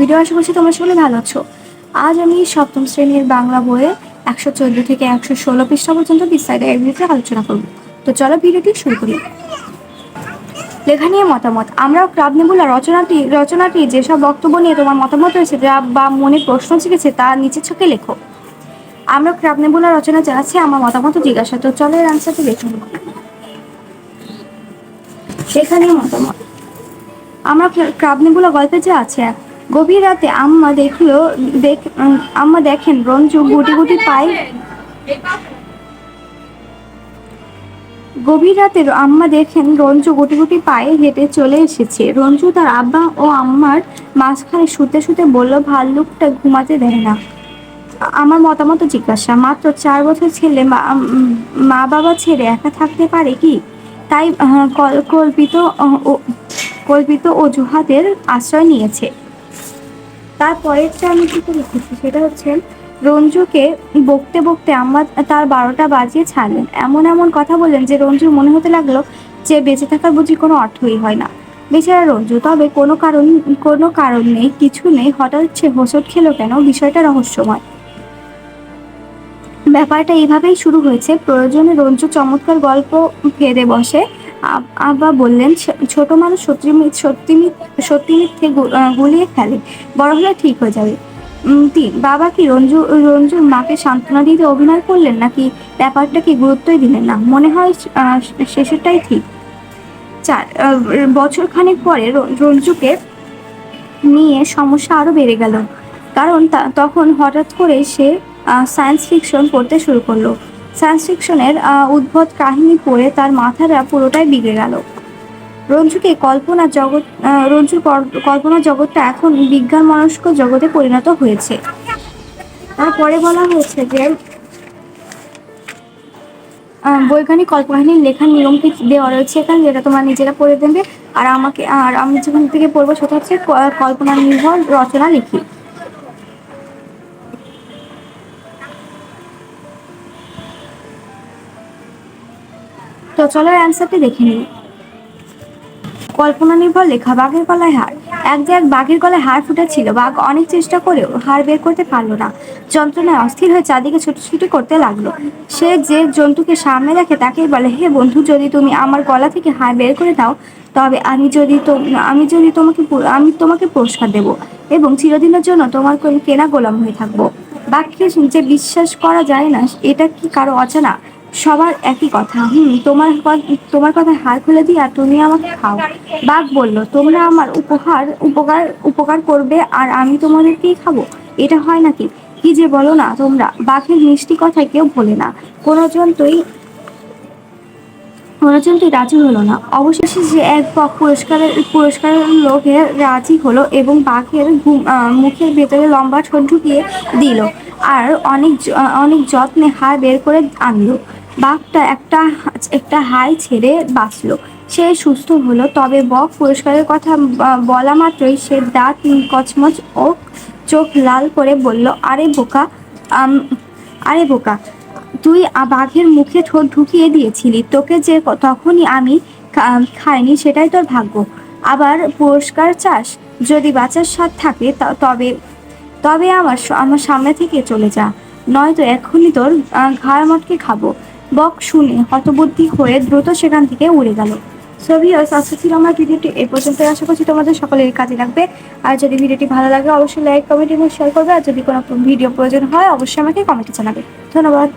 Video ভালো আছো। আজ আমি সপ্তম বাংলা বইয়ে একশো চোদ্দ থেকে একশো ষোলো পৃষ্ঠা পর্যন্ত আলোচনা তো চলো ভিডিওটি শুরু লেখা নিয়ে মতামত। আমরা ক্রাবনেবুলা রচনাটি রচনাটি যেসব বক্তব্য নিয়ে তোমার মতামত রয়েছে, যা বা মনে প্রশ্ন জেগেছে, তা নিচে ছকে লেখো। আমরা ক্রাব নেবুলা রচনা জানাচ্ছি, আমার মতামত জিজ্ঞাসা। তো চলো এর আনসারটি নেব। লেখা নিয়ে মতামত। আমরা ক্রাবনেগুলো গল্পে যে আছে গভীর রাতে আম্মা দেখল দেখ আম্মা দেখেন রঞ্জু গুটি গুটি পায় গভীর রাতে আম্মা দেখেন রঞ্জু গুটি গুটি পায়ে হেঁটে চলে এসেছে। রঞ্জু তার আব্বা ও আম্মার মাঝখানে শুতে শুতে বলল ভাল্লুকটা ঘুমাতে দেয় না। আমার মতামত জিজ্ঞাসা মাত্র চার বছর ছেলে মা বাবা ছেড়ে একা থাকতে পারে কি? তাই কল্পিত কল্পিত অজুহাতের আশ্রয় নিয়েছে। তারপরেরটা আমি করে লিখেছি? সেটা হচ্ছে, রঞ্জুকে বকতে বকতে আম্মা তার বারোটা বাজিয়ে ছাড়লেন। এমন এমন কথা বললেন যে রঞ্জুর মনে হতে লাগল যে বেঁচে থাকার বুঝি কোনো অর্থই হয় না। বেচারা রঞ্জু, তবে কোনো কারণ কোনো কারণ নেই, কিছু নেই, হঠাৎ সে হোঁচট খেলো কেন? বিষয়টা রহস্যময়। ব্যাপারটা এইভাবেই শুরু হয়েছে। প্রয়োজনে রঞ্জু চমৎকার গল্প ফেরে বসে। আব্বা বললেন, "ছ- ছোট মানুষ সত্যি সত্যি সত্যি মিথ্যে গুলিয়ে ফেলে। বড় হলে ঠিক হয়ে যাবে। তিন বাবা কি রঞ্জু, রঞ্জুর মাকে সান্ত্বনা দিতে অভিনয় করলেন, নাকি ব্যাপারটাকে গুরুত্বই দিলেন না? মনে হয় শেষেরটাই ঠিক। চার বছর খানেক পরে রঞ্জুকে নিয়ে সমস্যা আরও বেড়ে গেল। কারণ তখন হঠাৎ করে সে সায়েন্স ফিকশন পড়তে শুরু করল। সায়েন্স ফিকশনের উদ্ভট কাহিনী পড়ে তার মাথাটা পুরোটাই বিগড়ে গেল। রঞ্জুকে কল্পনা জগৎ রঞ্জুর কল্পনা জগৎটা এখন বিজ্ঞান মনস্ক জগতে পরিণত হয়েছে। তারপরে বলা হয়েছে যে বৈজ্ঞানিক কল্পকাহিনীর লেখার নিয়মটি দেওয়া রয়েছে এখানে? যেটা তোমার নিজেরা পড়ে দেবে। আর আমাকে, আর আমি যেখান থেকে পড়ব সেটা হচ্ছে কল্পনা নির্ভর রচনা লিখি। তো চলো অ্যান্সারটি দেখে নিই। কল্পনা নির্ভর লেখা, বাঘের গলায় হার। এক যে এক বাঘের গলায় হার ফুটেছিল, বাঘ অনেক চেষ্টা করেও হার বের করতে পারল না। যন্ত্রণায় অস্থির হয়ে চারদিকে ছুটোছুটি করতে লাগল। সে যে জন্তুকে সামনে দেখে তাকেই বলে, হে বন্ধু, যদি তুমি আমার গলা থেকে হার বের করে দাও, তবে আমি যদি আমি যদি তোমাকে আমি তোমাকে পুরস্কার দেব এবং চিরদিনের জন্য তোমার কোনো গোলাম হয়ে থাকব। বাঘকে যে বিশ্বাস করা যায় না, এটা কি কারও অজানা? সবার একই কথা। হুম, তোমার তোমার কথা হার খুলে দিই আর তুমি আমাকে খাও। বাঘ বলল, তোমরা আমার উপহার, উপকার উপকার করবে আর আমি তোমাদেরকেই খাব। এটা হয় নাকি? কি যে বলো না তোমরা। বাঘের মিষ্টি কথায় কেউ ভোলে না। কোনো জন্তুই কোনো জন্তুই রাজি হলো না। অবশেষে যে এক বক পুরস্কারের পুরস্কারের লোভে রাজি হলো এবং বাঘের ঘুম মুখের ভেতরে লম্বা ঠোঁট ঢুকিয়ে দিল। আর অনেক অনেক যত্নে হাড় বের করে আনলো। বাঘটা একটা একটা হাই ছেড়ে বাঁচলো। সে সুস্থ হলো, তবে বক পুরস্কারের কথা বলা মাত্রই সে দাঁত কচমচ ও চোখ লাল করে বলল, আরে বোকা আরে বোকা, তুই বাঘের মুখে ঠোঁট ঢুকিয়ে দিয়েছিলি, তোকে যে তখনই আমি খাইনি সেটাই তোর ভাগ্য। আবার পুরস্কার চাস, যদি বাঁচার স্বাদ থাকে তবে তবে আমার আমার সামনে থেকে চলে যা, নয়তো এখনই তোর ঘাড় মটকে খাব। বক শুনে হতবুদ্ধি হয়ে দ্রুত সেখান থেকে উড়ে গেল। সো ভিউয়ার্স আজকে ছিল আমার ভিডিওটি। এই পর্যন্ত আশা করছি তোমাদের সকলের কাজে লাগবে। আর যদি ভিডিওটি ভালো লাগে, অবশ্যই লাইক কমেন্ট এবং শেয়ার করবে। আর যদি কোনো ভিডিও প্রয়োজন হয়, অবশ্যই আমাকে কমেন্টে জানাবে। ধন্যবাদ।